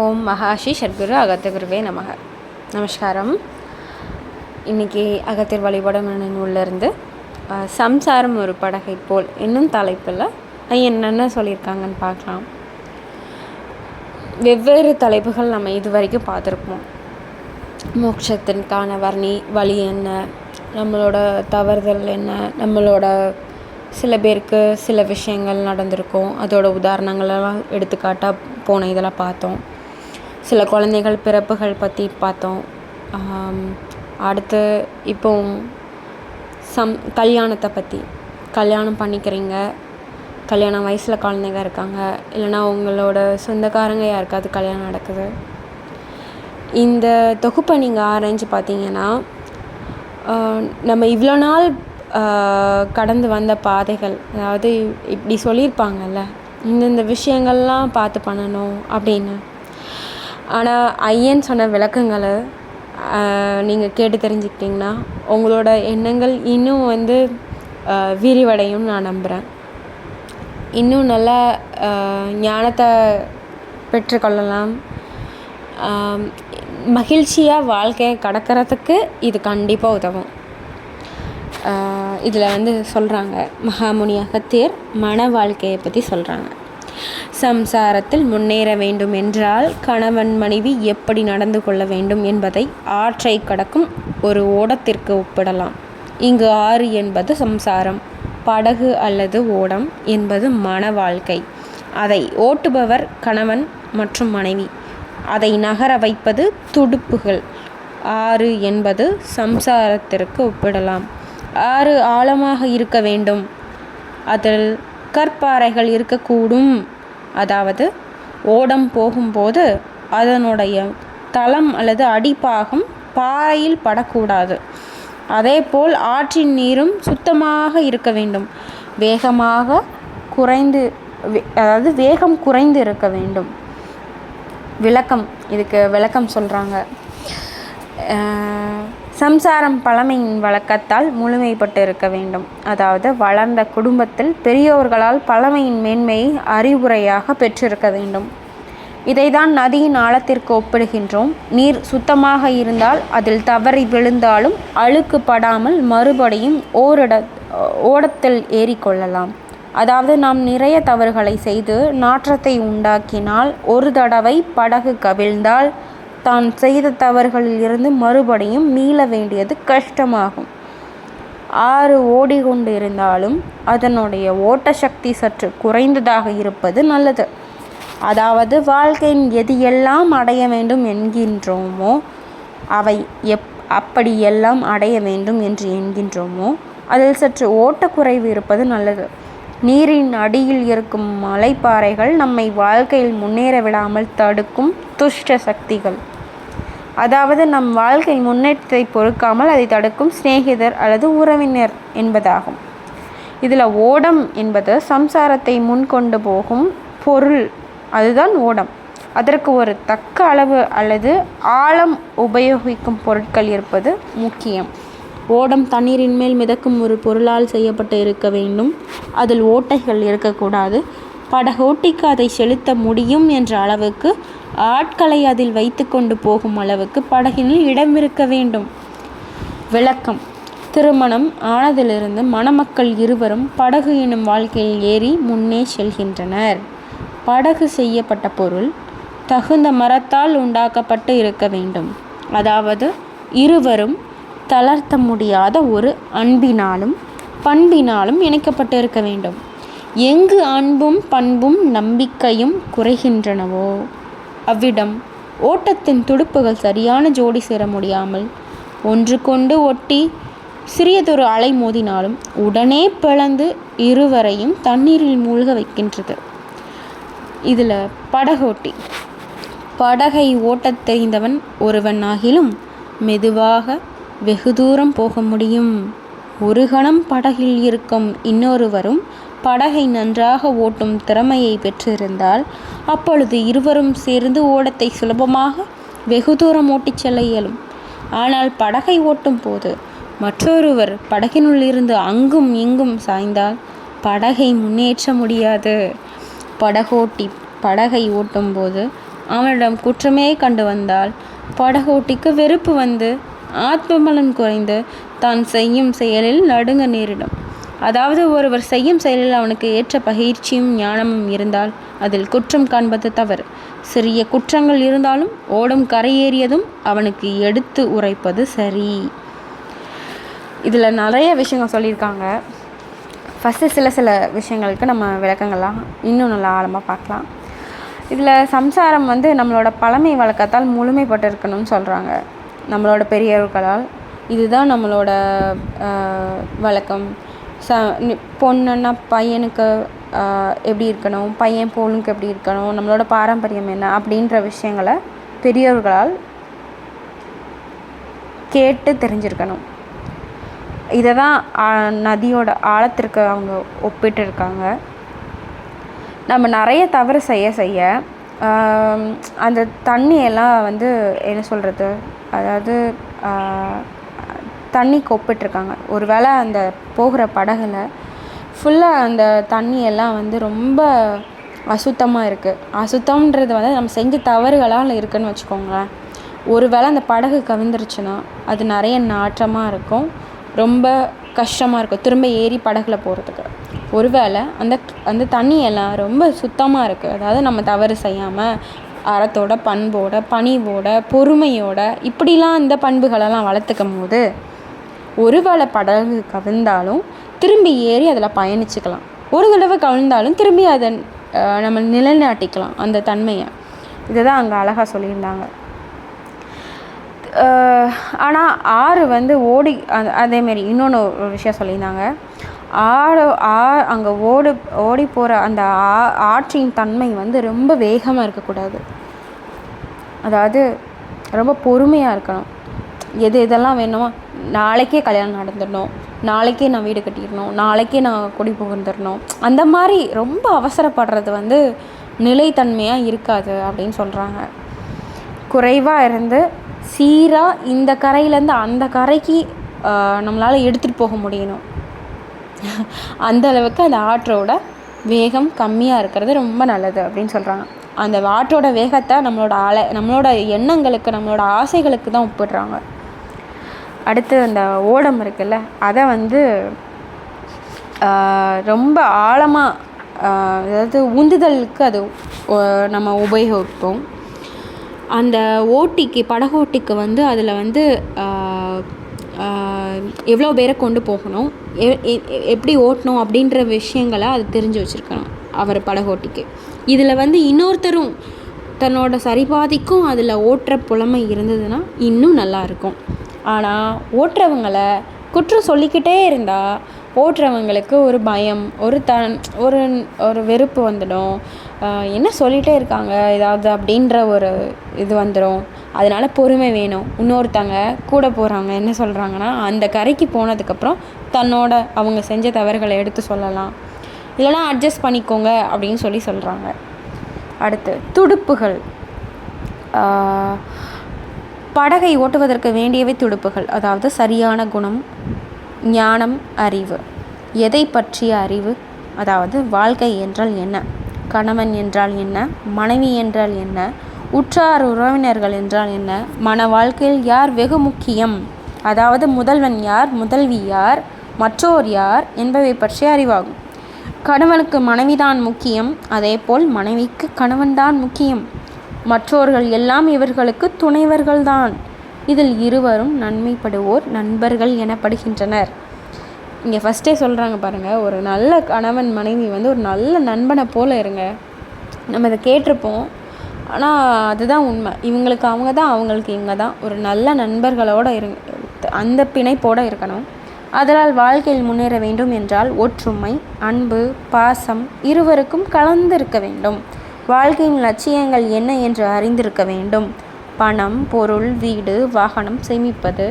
ஓம் மகாஷி சர்க்குரு அகத்தகுருவே நமக. நமஸ்காரம். இன்றைக்கி அகத்தியர் வழிபாடும் நூலிருந்து சம்சாரம் ஒரு படகை போல் இன்னும் தலைப்பில் என்னென்ன சொல்லியிருக்காங்கன்னு பார்க்கலாம். வெவ்வேறு தலைப்புகள் நம்ம இது வரைக்கும் பார்த்துருப்போம் மோட்சத்திற்கான வர்ணி வழி என்ன நம்மளோட தவறுதல் என்ன நம்மளோட சில பேருக்கு சில விஷயங்கள் நடந்திருக்கும் அதோட உதாரணங்களெல்லாம் எடுத்துக்காட்டாக போன இதெல்லாம் பார்த்தோம். சில குழந்தைகள் பிறப்புகள் பற்றி பார்த்தோம். அடுத்து இப்போ சம் கல்யாணத்தை பற்றி கல்யாணம் பண்ணிக்கிறீங்க. கல்யாணம் வயசில் குழந்தைங்க இருக்காங்க. இல்லைனா உங்களோட சொந்தக்காரங்க யாருக்காவது கல்யாணம் நடக்குது. இந்த தொகுப்பை நீங்கள் ஆராய்ஞ்சு பார்த்தீங்கன்னா நம்ம இவ்வளோ நாள் கடந்து வந்த பாதைகள் அதாவது இப்படி சொல்லியிருப்பாங்கல்ல இந்தந்த விஷயங்கள்லாம் பார்த்து பண்ணணும் அப்படின்னு. ஆனால் ஐயன் சொன்ன விளக்கங்களை நீங்கள் கேட்டு தெரிஞ்சுக்கிட்டிங்கன்னா உங்களோட எண்ணங்கள் இன்னும் வந்து விரிவடையும் நான் நம்புகிறேன் இன்னும் நல்லா ஞானத்தை பெற்றுக்கொள்ளலாம். மகிழ்ச்சியாக வாழ்க்கையை கடக்கிறதுக்கு இது கண்டிப்பாக உதவும். இதில் வந்து சொல்கிறாங்க மகாமுனி அகத்தியர் மன வாழ்க்கையை பற்றி சொல்கிறாங்க சம்சாரத்தில் முன்னேற வேண்டும் என்றால் கணவன் மனைவி எப்படி நடந்து கொள்ள வேண்டும் என்பதை ஆற்றை கடக்கும் ஒரு ஓடத்திற்கு ஒப்பிடலாம். இங்கு ஆறு என்பது சம்சாரம் படகு அல்லது ஓடம் என்பது மன வாழ்க்கை. அதை ஓட்டுபவர் கணவன் மற்றும் மனைவி. அதை நகர வைப்பது துடுப்புகள். ஆறு என்பது சம்சாரத்திற்கு ஒப்பிடலாம். ஆறு ஆழமாக இருக்க வேண்டும். அதில் கற்பாறைகள் இருக்கக்கூடும். அதாவது ஓடம் போகும்போது அதனுடைய தளம் அல்லது அடிப்பாகம் பாறையில் படக்கூடாது. அதேபோல் ஆற்றின் நீரும் சுத்தமாக இருக்க வேண்டும். வேகமாக குறைந்து அதாவது வேகம் குறைந்து இருக்க வேண்டும். விளக்கம் இதுக்கு விளக்கம் சொல்கிறாங்க சம்சாரம் பழமையின் வழக்கத்தால் முழுமைப்பட்டு இருக்க வேண்டும். அதாவது வளர்ந்த குடும்பத்தில் பெரியோர்களால் பழமையின் மேன்மையை அறிவுரையாக பெற்றிருக்க வேண்டும். இதைதான் நதியின் ஆழத்திற்கு ஒப்பிடுகின்றோம். நீர் சுத்தமாக இருந்தால் அதில் தவறி விழுந்தாலும் அழுக்கு படாமல் மறுபடியும் ஓரிட ஓடத்தில் ஏறிக்கொள்ளலாம். அதாவது நாம் நிறைய தவறுகளை செய்து நாற்றத்தை உண்டாக்கினால் ஒரு தடவை படகு கவிழ்ந்தால் தான் செய்த தவறுகளில் இருந்து மறுபடியும் மீள வேண்டியது கஷ்டமாகும். ஆறு ஓடிக்கொண்டிருந்தாலும் அதனுடைய ஓட்ட சக்தி சற்று குறைந்ததாக இருப்பது நல்லது. அதாவது வாழ்க்கையின் எது எல்லாம் அடைய வேண்டும் என்கின்றோமோ அவை எப் அப்படியெல்லாம் அடைய வேண்டும் என்று என்கின்றோமோ அதில் சற்று ஓட்டக்குறைவு இருப்பது நல்லது. நீரின் அடியில் இருக்கும் மலைப்பாறைகள் நம்மை வாழ்க்கையில் முன்னேற விடாமல் தடுக்கும் துஷ்ட சக்திகள். அதாவது நம் வாழ்க்கை முன்னேற்றத்தை பொறுக்காமல் அதை தடுக்கும் சிநேகிதர் அல்லது உறவினர் என்பதாகும். இதில் ஓடம் என்பது சம்சாரத்தை முன் கொண்டு போகும் பொருள். அதுதான் ஓடம். அதற்கு ஒரு தக்க அளவு அல்லது ஆழம் உபயோகிக்கும் பொருட்கள் இருப்பது முக்கியம். ஓடம் தண்ணீரின் மேல் மிதக்கும் ஒரு பொருளால் செய்யப்பட்டு இருக்க வேண்டும். அதில் ஓட்டைகள் இருக்கக்கூடாது. படகோட்டிக்கு அதை செலுத்த முடியும் என்ற அளவுக்கு ஆட்களை அதில் வைத்து கொண்டு போகும் அளவுக்கு படகினில் இடம் இருக்க வேண்டும். விளக்கம். திருமணம் ஆனதிலிருந்து மணமக்கள் இருவரும் படகு எனும் வாழ்க்கையில் ஏறி முன்னே செல்கின்றனர். படகு செய்யப்பட்ட பொருள் தகுந்த மரத்தால் உண்டாக்கப்பட்டு இருக்க வேண்டும். அதாவது இருவரும் தளர்த்த முடியாத ஒரு அன்பினாலும் பண்பினாலும் இணைக்கப்பட்டு இருக்க வேண்டும். எங்கு அன்பும் பண்பும் நம்பிக்கையும் குறைகின்றனவோ அவ்விடம் ஓட்டத்தின் துடுப்புகள் சரியான ஜோடி சேர முடியாமல் ஒன்று கொண்டு ஒட்டி சிறியதொரு அலை மோதினாலும் உடனே பிளந்து இருவரையும் தண்ணீரில் மூழ்க வைக்கின்றது. இதில் படகோட்டி. படகை ஓட்டத் தெரிந்தவன் ஒருவன் ஆகிலும் மெதுவாக வெகு தூரம் போக முடியும். ஒரு கணம் படகில் இருக்கும் இன்னொருவரும் படகை நன்றாக ஓட்டும் திறமையை பெற்றிருந்தால் அப்பொழுது இருவரும் சேர்ந்து ஓடத்தை சுலபமாக வெகு தூரம் ஓட்டிச் செல்ல இயலும். ஆனால் படகை ஓட்டும் போது மற்றொருவர் படகினுள் இருந்து அங்கும் இங்கும் சாய்ந்தால் படகை முன்னேற்ற முடியாது. படகோட்டி படகை ஓட்டும்போது அவனிடம் குற்றமே கண்டு வந்தால் படகோட்டிக்கு வெறுப்பு வந்து ஆத்மபலன் குறைந்து தான் செய்யும் செயலில் நடுங்க நேரிடும். அதாவது ஒருவர் செய்யும் செயலில் அவனுக்கு ஏற்ற பயிற்சியும் ஞானமும் இருந்தால் அதில் குற்றம் காண்பது தவறு. சிறிய குற்றங்கள் இருந்தாலும் ஓடும் கரையேறியதும் அவனுக்கு எடுத்து உரைப்பது சரி. இதில் நிறைய விஷயங்கள் சொல்லியிருக்காங்க. ஃபஸ்ட்டு சில சில விஷயங்களுக்கு நம்ம விளக்கங்கள்லாம் இன்னும் நல்லா ஆழமாக பார்க்கலாம். இதில் சம்சாரம் வந்து நம்மளோட பழமை வழக்கத்தால் முழுமைப்பட்டு இருக்கணும்னு சொல்கிறாங்க நம்மளோட பெரியவர்களால் இதுதான் நம்மளோட வழக்கம். ச பொண்ணுன்னா பையனுக்கு எப்படி இருக்கணும்? பையன் பொண்ணுக்கு எப்படி இருக்கணும்? நம்மளோட பாரம்பரியம் என்ன? அப்படின்ற விஷயங்களை பெரியவர்களால் கேட்டு தெரிஞ்சிருக்கணும். இதை தான் நதியோட ஆழத்திற்கு அவங்க ஒப்பிட்டு இருக்காங்க. நம்ம நிறைய தவறு செய்ய செய்ய அந்த தண்ணியெல்லாம் வந்து என்ன சொல்கிறது அதாவது தண்ணி ஒப்பிட்டுருக்காங்க ஒரு வேளை அந்த போகிற படகில் ஃபுல்லாக அந்த தண்ணி எல்லாம் வந்து ரொம்ப அசுத்தமாக இருக்குது அசுத்தம்ன்றது வந்து நம்ம செஞ்ச தவறுகளால் இருக்குதுன்னு வச்சுக்கோங்களேன். ஒரு வேளை அந்த படகு கவிழ்ந்துருச்சுன்னா அது நிறைய நாற்றமாக இருக்கும். ரொம்ப கஷ்டமாக இருக்கும் திரும்ப ஏறி படகுல போகிறதுக்கு ஒரு வேளை அந்த அந்த தண்ணியெல்லாம் ரொம்ப சுத்தமாக இருக்குது அதாவது நம்ம தவறு செய்யாமல் அறத்தோட பண்போட பணிவோட பொறுமையோட இப்படிலாம் இந்த பண்புகளெல்லாம் வளர்த்துக்கும் போது ஒரு வேளை படகு கவிழ்ந்தாலும் திரும்பி ஏறி அதில் பயணிச்சுக்கலாம். ஒரு தடவை கவிழ்ந்தாலும் திரும்பி அதை நம்ம நிலைநாட்டிக்கலாம் அந்த தன்மையை. இதை தான் அங்கே அழகாக சொல்லியிருந்தாங்க. ஆனால் ஆறு வந்து ஓடி அதேமாரி இன்னொன்று ஒரு விஷயம் சொல்லியிருந்தாங்க. ஆறு ஆ அங்கே ஓடு ஓடி போகிற அந்த ஆ ஆற்றின் தன்மை வந்து ரொம்ப வேகமாக இருக்கக்கூடாது. அதாவது ரொம்ப பொறுமையாக இருக்கணும். எது எதெல்லாம் வேணுமோ நாளைக்கே கல்யாணம் நடந்துடணும். நாளைக்கே நான் வீடு கட்டிடணும். நாளைக்கே நான் குடி புகுந்துடணும். அந்த மாதிரி ரொம்ப அவசரப்படுறது வந்து நிலைத்தன்மையாக இருக்காது அப்படின்னு சொல்கிறாங்க குறைவாக இருந்து சீராக இந்த கரையிலேருந்து அந்த கரைக்கு நம்மளால் எடுத்துகிட்டு போக முடியணும். அந்த அளவுக்கு அந்த ஆற்றோட வேகம் கம்மியாக இருக்கிறது ரொம்ப நல்லது அப்படின்னு சொல்கிறாங்க அந்த ஆற்றோட வேகத்தை நம்மளோட அலை நம்மளோட எண்ணங்களுக்கு நம்மளோட ஆசைகளுக்கு தான் ஒப்பிடுறாங்க. அடுத்து அந்த ஓடம் இருக்குல்ல அதை வந்து ரொம்ப ஆழமாக அதாவது உந்துதலுக்கு அது நம்ம உபயோகிப்போம். அந்த ஓட்டிக்கு படகோட்டிக்கு வந்து அதில் வந்து எவ்வளோ பேரை கொண்டு போகணும் எப்படி ஓட்டணும் அப்படின்ற விஷயங்களை அது தெரிஞ்சு வச்சுருக்கணும் அவர் படகோட்டிக்கு இதில் வந்து இன்னொருத்தரும் தன்னோட சரிபாதிக்கும் அதில் ஓட்டுற புலமை இருந்ததுன்னா இன்னும் நல்லாயிருக்கும் ஆனால் ஓட்டுறவங்களை குற்றம் சொல்லிக்கிட்டே இருந்தால் ஓட்டுறவங்களுக்கு ஒரு பயம் ஒரு த ஒரு ஒரு வெறுப்பு வந்துடும். என்ன சொல்லிகிட்டே இருக்காங்க? ஏதாவது அப்படின்ற ஒரு இது வந்துடும் அதனால் பொறுமை வேணும். இன்னொருத்தங்க கூட போகிறாங்க என்ன சொல்கிறாங்கன்னா அந்த கரைக்கு போனதுக்கப்புறம் தன்னோட அவங்க செஞ்ச தவறுகளை எடுத்து சொல்லலாம். இல்லைனா அட்ஜஸ்ட் பண்ணிக்கோங்க அப்படின்னு சொல்லி சொல்கிறாங்க அடுத்து துடுப்புகள். படகை ஓட்டுவதற்கு வேண்டியவை துடுப்புகள். அதாவது சரியான குணம் ஞானம் அறிவு. எதை பற்றிய அறிவு? அதாவது வாழ்க்கை என்றால் என்ன? கணவன் என்றால் என்ன? மனைவி என்றால் என்ன? உற்றார் உறவினர்கள் என்றால் என்ன? மன வாழ்க்கையில் யார் வெகு முக்கியம்? அதாவது முதல்வன் யார்? முதல்வி யார்? மற்றோர் யார்? என்பவை பற்றிய அறிவாகும். கணவனுக்கு மனைவிதான் முக்கியம். அதேபோல் மனைவிக்கு கணவன்தான் முக்கியம். மற்றோர்கள் எல்லாம் இவர்களுக்கு துணைவர்கள்தான். இதில் இருவரும் நன்மைப்படுவோர் நண்பர்கள் எனப்படுகின்றனர். இங்கே ஃபஸ்ட்டே சொல்கிறாங்க பாருங்கள் ஒரு நல்ல கணவன் மனைவி வந்து ஒரு நல்ல நண்பனை போல் இருங்க. நம்ம இதை கேட்டிருப்போம். ஆனால் அதுதான் உண்மை. இவங்களுக்கு அவங்க தான் அவங்களுக்கு இவங்க தான். ஒரு நல்ல நண்பர்களோடு இருங்க அந்த பிணைப்போடு இருக்கணும். அதனால் வாழ்க்கையில் முன்னேற வேண்டும் என்றால் ஒற்றுமை அன்பு பாசம் இருவருக்கும் கலந்திருக்க வேண்டும். வாழ்க்கையின் லட்சியங்கள் என்ன என்று அறிந்திருக்க வேண்டும். பணம் பொருள் வீடு வாகனம் சேமிப்பது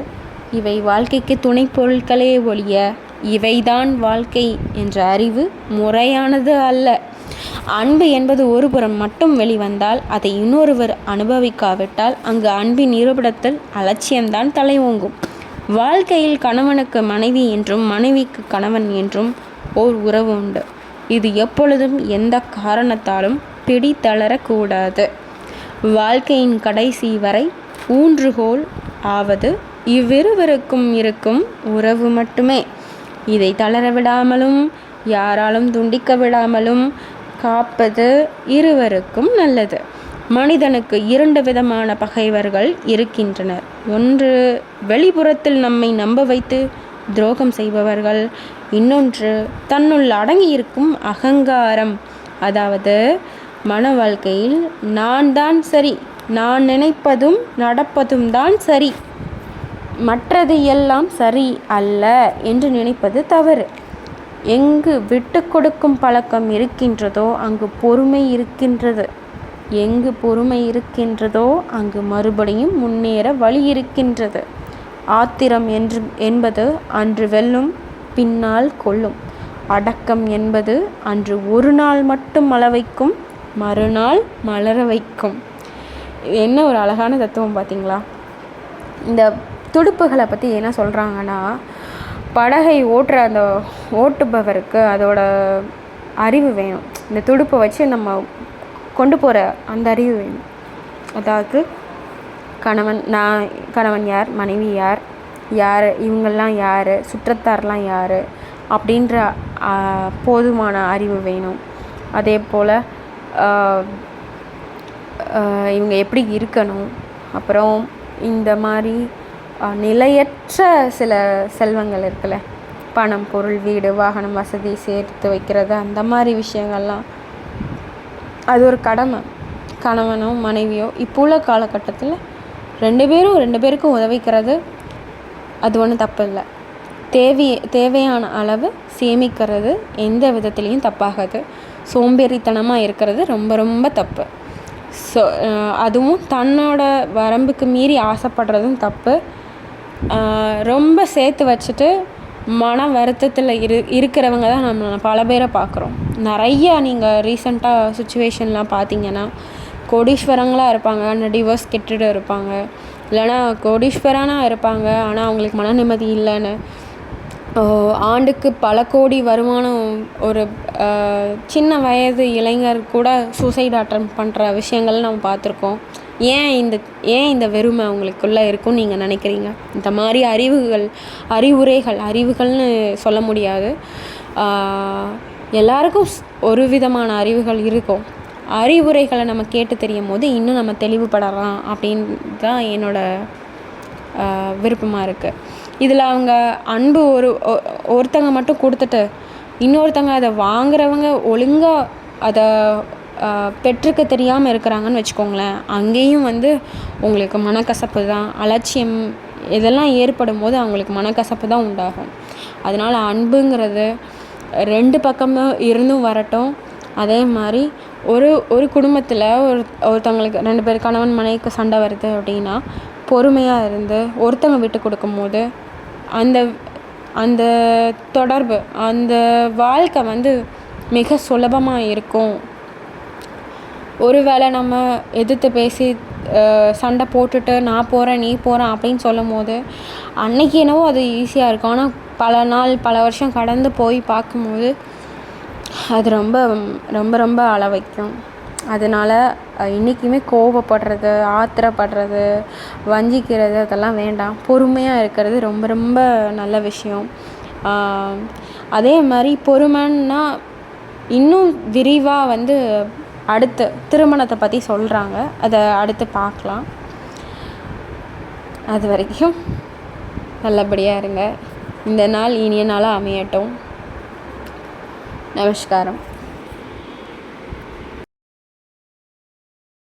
இவை வாழ்க்கைக்கு துணை பொருட்களே ஒழிய இவைதான் வாழ்க்கை என்ற அறிவு முறையானது அல்ல. அன்பு என்பது ஒருபுறம் மட்டும் வெளிவந்தால் அதை இன்னொருவர் அனுபவிக்காவிட்டால் அங்கு அன்பின் இருப்பிடத்தில் அலட்சியம்தான் தலை ஓங்கும் வாழ்க்கையில் கணவனுக்கு மனைவி என்றும் மனைவிக்கு கணவன் என்றும் ஓர் உறவு உண்டு. இது எப்பொழுதும் எந்த காரணத்தாலும் பிடி தளரக்கூடாது வாழ்க்கையின் கடைசி வரை ஊன்றுகோல் ஆவது இவ்விருவருக்கும் இருக்கும் உறவு மட்டுமே. இதை தளர விடாமலும் யாராலும் துண்டிக்க விடாமலும் காப்பது இருவருக்கும் நல்லது. மனிதனுக்கு இரண்டு விதமான பகைவர்கள் இருக்கின்றனர். ஒன்று வெளிப்புறத்தில் நம்மை நம்ப வைத்து துரோகம் செய்பவர்கள். இன்னொன்று தன்னுள் அடங்கியிருக்கும் அகங்காரம். அதாவது மன வாழ்க்கையில் நான் தான் சரி நான் நினைப்பதும் நடப்பதும் தான் சரி. மற்றது எல்லாம் சரி அல்ல என்று நினைப்பது தவறு. எங்கு விட்டு கொடுக்கும் பழக்கம் இருக்கின்றதோ அங்கு பொறுமை இருக்கின்றது. எங்கு பொறுமை இருக்கின்றதோ அங்கு மறுபடியும் முன்னேற வழி இருக்கின்றது. ஆத்திரம் என்று என்பது அன்று வெல்லும் பின்னால் கொள்ளும். அடக்கம் என்பது அன்று ஒரு நாள் மட்டும் அளவைக்கும் மறுநாள் மலர வைக்கும். என்ன ஒரு அழகான தத்துவம் பார்த்தீங்களா? இந்த துடுப்புகளை பற்றி என்ன சொல்கிறாங்கன்னா படகை ஓட்டுற அந்த ஓட்டுபவருக்கு அதோட அறிவு வேணும். இந்த துடுப்பை வச்சு நம்ம கொண்டு போகிற அந்த அறிவு வேணும். அதாவது கணவன் நான் கணவன் யார் மனைவி யார் யார் இவங்கெல்லாம் யார் சுற்றத்தார்லாம் யார் அப்படின்ற போதுமான அறிவு வேணும். அதே போல் இவங்க எப்படி இருக்கணும்? அப்புறம் இந்த மாதிரி நிலையற்ற சில செல்வங்கள் இருக்குல்ல? பணம் பொருள் வீடு வாகனம் வசதி சேர்த்து வைக்கிறது அந்த மாதிரி விஷயங்கள்லாம். அது ஒரு கடமை. கணவனோ மனைவியோ இப்போ உள்ள காலகட்டத்தில் ரெண்டு பேரும் ரெண்டு பேருக்கும் உதவிக்கிறது அது ஒன்றும் தப்பு இல்லை. தேவை தேவையான அளவு சேமிக்கிறது எந்த விதத்துலேயும் தப்பாகாது. சோம்பேறித்தனமாக இருக்கிறது ரொம்ப ரொம்ப தப்பு. ஸோ அதுவும் தன்னோட வரம்புக்கு மீறி ஆசைப்படுறதும் தப்பு. ரொம்ப சேர்த்து வச்சுட்டு மன வருத்தத்தில் இரு இருக்கிறவங்க தான் நம்ம பல பேரை பார்க்குறோம். நிறையா நீங்கள் ரீசண்டாக சுச்சுவேஷன்லாம் பார்த்தீங்கன்னா கோடீஸ்வரங்களாக இருப்பாங்க ஆனால் டிவோர்ஸ் கெட்டுட்டு இருப்பாங்க. இல்லைனா கோடீஸ்வரனாக இருப்பாங்க ஆனால் அவங்களுக்கு மன நிம்மதி இல்லைன்னு. ஆண்டுக்கு பல கோடி வருமானம் ஒரு சின்ன வயது இளைஞர் கூட சூசைட் அட்டம் பண்ணுற விஷயங்கள் நம்ம பார்த்துருக்கோம். ஏன் இந்த ஏன் இந்த வெறுமை அவங்களுக்குள்ளே இருக்கும்னு நீங்கள் நினைக்கிறீங்க? இந்த மாதிரி அறிவுகள் அறிவுரைகள் அறிவுகள்னு சொல்ல முடியாது. எல்லாருக்கும் ஒரு விதமான அறிவுகள் இருக்கும். அறிவுரைகளை நம்ம கேட்டு தெரியும் போது இன்னும் நம்ம தெளிவுபடலாம் அப்படின்னு தான் என்னோடய விருப்பமாக இருக்குது இதில் அவங்க அன்பு ஒரு ஒருத்தங்க மட்டும் கொடுத்துட்டு இன்னொருத்தங்க அதை வாங்குறவங்க ஒழுங்காக அதை பெற்றுக்க தெரியாமல் இருக்கிறாங்கன்னு வச்சுக்கோங்களேன். அங்கேயும் வந்து உங்களுக்கு மனக்கசப்பு தான். அலட்சியம் இதெல்லாம் ஏற்படும் போது அவங்களுக்கு மனக்கசப்பு தான் உண்டாகும். அதனால் அன்புங்கிறது ரெண்டு பக்கமும் இருந்தும் வரட்டும். அதே மாதிரி ஒரு ஒரு குடும்பத்தில் ஒரு ஒருத்தவங்களுக்கு ரெண்டு பேர் கணவன் மனைவிக்கு சண்டை வருது அப்படின்னா பொறுமையாக இருந்து ஒருத்தவங்க விட்டு கொடுக்கும் போது அந்த அந்த தொடர்பு அந்த வாழ்க்கை வந்து மிக சுலபமாக இருக்கும் ஒரு வேளை நம்ம எதிர்த்து பேசி சண்டை போட்டுட்டு நான் போகிறேன் நீ போகிறேன் அப்படின்னு சொல்லும் போது அன்னைக்கு என்னவோ அது ஈஸியாக இருக்கும். ஆனால் பல நாள் பல வருஷம் கடந்து போய் பார்க்கும்போது அது ரொம்ப ரொம்ப ரொம்ப அளவைக்கும். அதனால் என்றைக்குமே கோவப்படுறது ஆத்திரப்படுறது வஞ்சிக்கிறது அதெல்லாம் வேண்டாம். பொறுமையாக இருக்கிறது ரொம்ப ரொம்ப நல்ல விஷயம். அதே மாதிரி பொறுமைன்னா இன்னும் விரிவாக வந்து அடுத்து திருமணத்தை பற்றி சொல்கிறாங்க அதை அடுத்து பார்க்கலாம். அது வரைக்கும் நல்லபடியாக இருங்க. இந்த நாள் இனிய நாளாக அமையட்டும். நமஸ்காரம்.